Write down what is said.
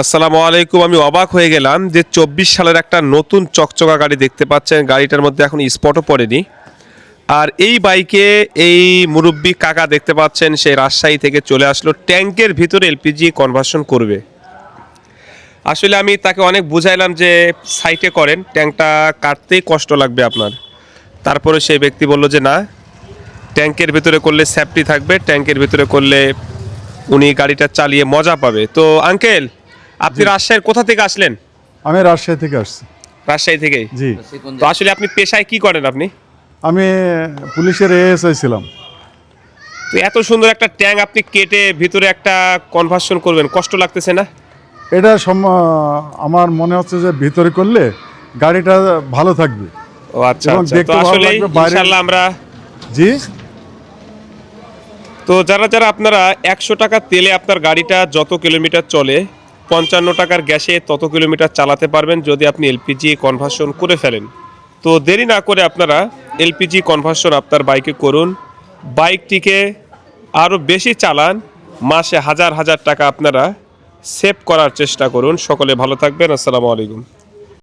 আসসালামু আলাইকুম, আমি অবাক হয়ে গেলাম যে চব্বিশ সালের একটা নতুন চকচকা গাড়ি দেখতে পাচ্ছেন। গাড়িটার মধ্যে এখন স্পটও পড়েনি। আর এই বাইকে এই মুরব্বী কাকা দেখতে পাচ্ছেন সেই রাজশাহী থেকে চলে আসলো। ট্যাঙ্কের ভিতরে এলপিজি কনভার্সন করবে। আসলে আমি তাকে অনেক বুঝাইলাম যে সাইটে করেন, ট্যাঙ্কটা কাটতেই কষ্ট লাগবে আপনার। তারপরে সেই ব্যক্তি বলল যে, না, ট্যাঙ্কের ভিতরে করলে সেফটি থাকবে, ট্যাঙ্কের ভিতরে করলে উনি গাড়িটা চালিয়ে মজা পাবে। তো আঙ্কেল আপনি রাজশাহীর কোথা থেকে আসলেন? আমি রাজশাহী থেকে আসছি। রাজশাহী থেকে? জি। তো আসলে আপনি পেশায় কি করেন আপনি? আমি পুলিশের এএসআই ছিলাম। তো এত সুন্দর একটা ট্যাঙ্ক আপনি কেটে ভিতরে একটা কনভার্সন করবেন কষ্ট লাগতেছে না? এটা আমার মনে হচ্ছে যে ভিতরে করলে গাড়িটা ভালো থাকবে। ও আচ্ছা আচ্ছা। তো আসলে ইনশাআল্লাহ আমরা জি। তো যারা যারা আপনারা একশো টাকা তেলে আপনার গাড়িটা যত কিলোমিটার চলে পঞ্চান্ন টাকার গ্যাসে তত কিলোমিটার চালাতে পারবেন যদি আপনি এলপিজি কনভার্সন করে ফেলেন। তো দেরি না করে আপনারা এলপিজি কনভার্সন আপনার বাইকে করুন। বাইকটিকে আরও বেশি চালান। মাসে হাজার হাজার টাকা আপনারা সেভ করার চেষ্টা করুন। সকলে ভালো থাকবেন। আসসালামু আলাইকুম।